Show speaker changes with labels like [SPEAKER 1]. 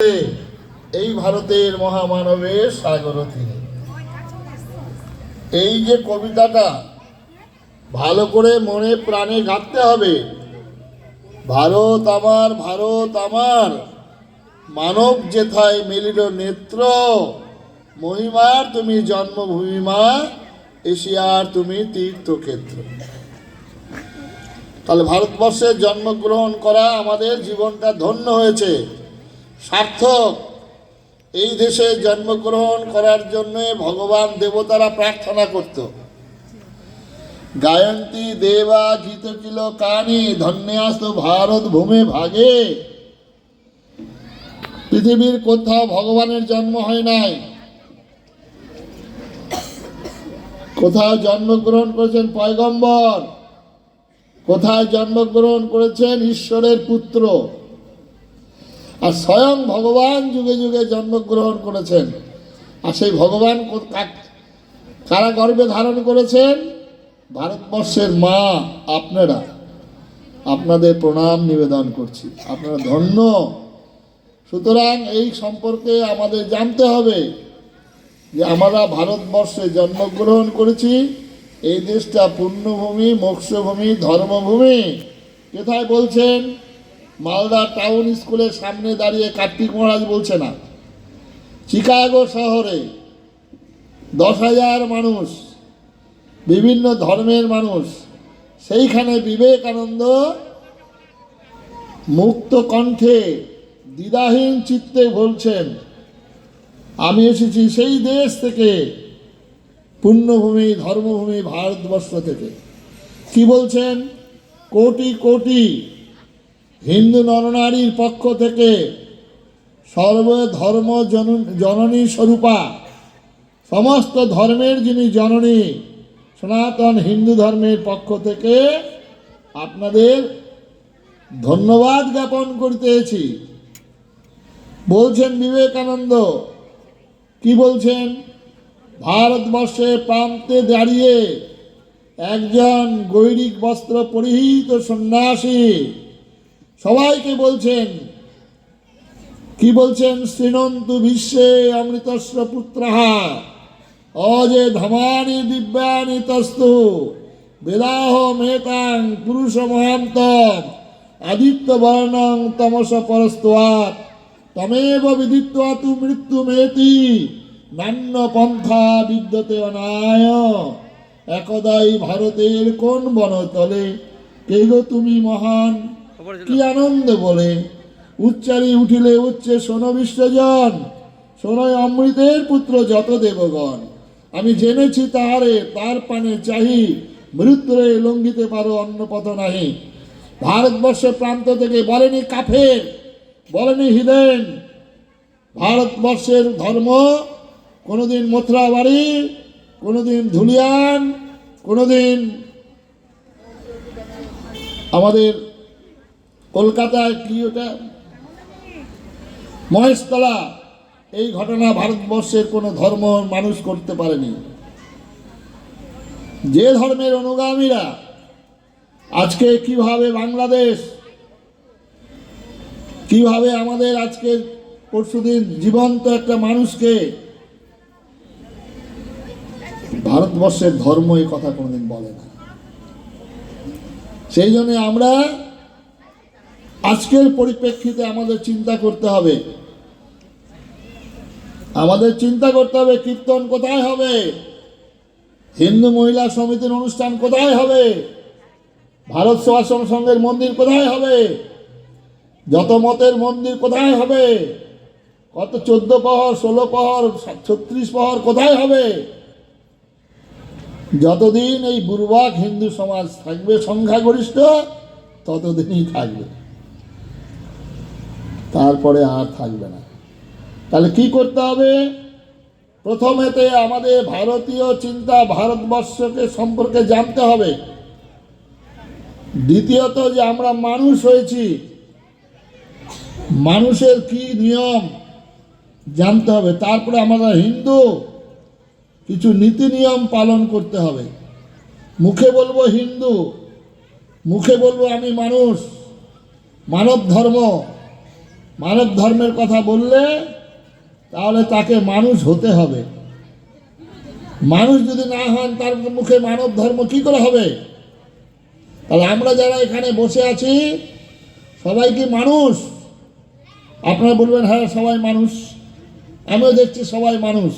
[SPEAKER 1] এই ভারতের মহামানবের সাগর তিনি এই যে কবিতাটা, ভালো করে মনে প্রাণে ঘাটতে হবে। ভারত আমার ভারত আমার, মানব যেথায় মিলিল নেত্র, মহিমার তুমি জন্মভূমি মা, এশিয়ার তুমি তীর্থক্ষেত্র। তাহলে ভারতবর্ষে জন্মগ্রহণ করা আমাদের জীবনটা ধন্য হয়েছে। সার্থক। এই দেশে জন্মগ্রহণ করার জন্য ভগবান দেবতারা প্রার্থনা করত। গায়ন্তী দেবা গীত কিল কানি ধন্যাস্ত ভারত ভূমে ভাগে। পৃথিবীর কোথাও ভগবানের জন্ম হয় নাই। কোথাও জন্মগ্রহণ করেছেন পয়গম্বর কোথায় জন্মগ্রহণ করেছেন ঈশ্বরের পুত্র। আর স্বয়ং ভগবান যুগে যুগে জন্মগ্রহণ করেছেন। আর সেই ভগবান কারা গর্বে ধারণ করেছেন? ভারতবর্ষের মা আপনারা। আপনাদের প্রণাম নিবেদন করছি। আপনারা ধন্য। সুতরাং এই সম্পর্কে আমাদের জানতে হবে যে আমরা ভারতবর্ষে জন্মগ্রহণ করেছি। এই দেশটা পুণ্যভূমি, মোক্ষভূমি, ধর্মভূমি। কোথায় বলছেন? মালদা টাউন স্কুলের সামনে দাঁড়িয়ে কার্তিক মহারাজ বলছে না। চিকাগো শহরে দশ হাজার মানুষ, বিভিন্ন ধর্মের মানুষ, সেইখানে বিবেকানন্দ মুক্ত কণ্ঠে দ্বিধাহীন চিত্তে বলছেন, আমি এসেছি সেই দেশ থেকে, পুণ্যভূমি, ধর্মভূমি, ভারতবর্ষ থেকে। কি বলছেন? কোটি কোটি হিন্দু নরনারীর পক্ষ থেকে সর্বধর্ম জন- জননী স্বরূপা, সমস্ত ধর্মের যিনি জননী, সনাতন হিন্দু ধর্মের পক্ষ থেকে আপনাদের ধন্যবাদ জ্ঞাপন করতেছি। বলছেন বিবেকানন্দ, কি বলছেন? ভারতবর্ষে প্রান্তে দাঁড়িয়ে একজন গৈরিক বস্ত্র পরিহিত সন্ন্যাসী সবাইকে বলছেন, কি বলছেন শ্রীনন্তু বিশ্বে অমৃতস্ব পুত্রাহা? অজে ধমানি দিব্যানি তস্তু বেদাহ মেতাং পুরুষ মহান্ত আদিত্য বর্ণং তমস পরস্তয়াত, তমেব বিদিত্বা তু মৃত্যু মেতি, নান্য পন্থা বিদ্যতে অনায়। একদাই ভারতের কোন বনতলে? কে গো তুমি মহান? কি আনন্দ বলে? উচ্চারি উঠিলে উচ্চে শোন বিশ্বজন, শোনয় অমৃতের পুত্র যত দেবগণ আমি জেনেছি তাহারে, তার পানে চাহি, মৃত্যুরে লঙ্ঘিতে পারো অন্য পথ নাহি। ভারতবর্ষের প্রান্ত থেকে বলেনি কাফের, বলেনি হিদেন ভারতবর্ষের ধর্ম কোনোদিন মথুরাবাড়ি, কোনোদিন ধুলিয়ান, কোনোদিন আমাদের কলকাতায় কি ওটা? মহেশতলা। এই ঘটনা ভারতবর্ষের কোনো ধর্ম মানুষ করতে পারেনি। যে ধর্মের অনুগামীরা আজকে কীভাবে বাংলাদেশ, কীভাবে আমাদের আজকে পরশুদিন জীবন্ত একটা মানুষকে, ভারতবর্ষের ধর্ম এই কথা কোনোদিন বলে না। সেই জন্য আমরা আজকের পরিপ্রেক্ষিতে আমাদের চিন্তা করতে হবে। আমাদের চিন্তা করতে হবে, কীর্তন কোথায় হবে? হিন্দু মহিলা সমিতির অনুষ্ঠান কোথায় হবে? ভারত সেবাশ্রম সংঘের মন্দির কোথায় হবে? যত মতের মন্দির কোথায় হবে? কত চোদ্দ প্রহর, ষোলো প্রহর, ছত্রিশ প্রহর কোথায় হবে? যতদিন এই বুর্বাক হিন্দু সমাজ থাকবে, সংখ্যাগরিষ্ঠ, ততদিনই থাকবে। তারপরে আর থাকবে না। তাহলে কি করতে হবে? প্রথমেতে আমাদের ভারতীয় চিন্তা ভারতবর্ষকে সম্পর্কে জানতে হবে। দ্বিতীয়ত যে আমরা মানুষ হয়েছি, মানুষের কি নিয়ম জানতে হবে। তারপরে আমরা হিন্দু, কিছু নীতি নিয়ম পালন করতে হবে। মুখে বলব হিন্দু, মুখে বলব আমি মানুষ, মানব ধর্ম। মানব ধর্মের কথা বললে, তাহলে তাকে মানুষ হতে হবে। মানুষ যদি না হন, তার মুখে মানব ধর্ম কি করে হবে? তাহলে আমরা যারা এখানে বসে আছি, সবাই কি মানুষ? আপনারা বলবেন হ্যাঁ সবাই মানুষ। আমিও দেখছি সবাই মানুষ।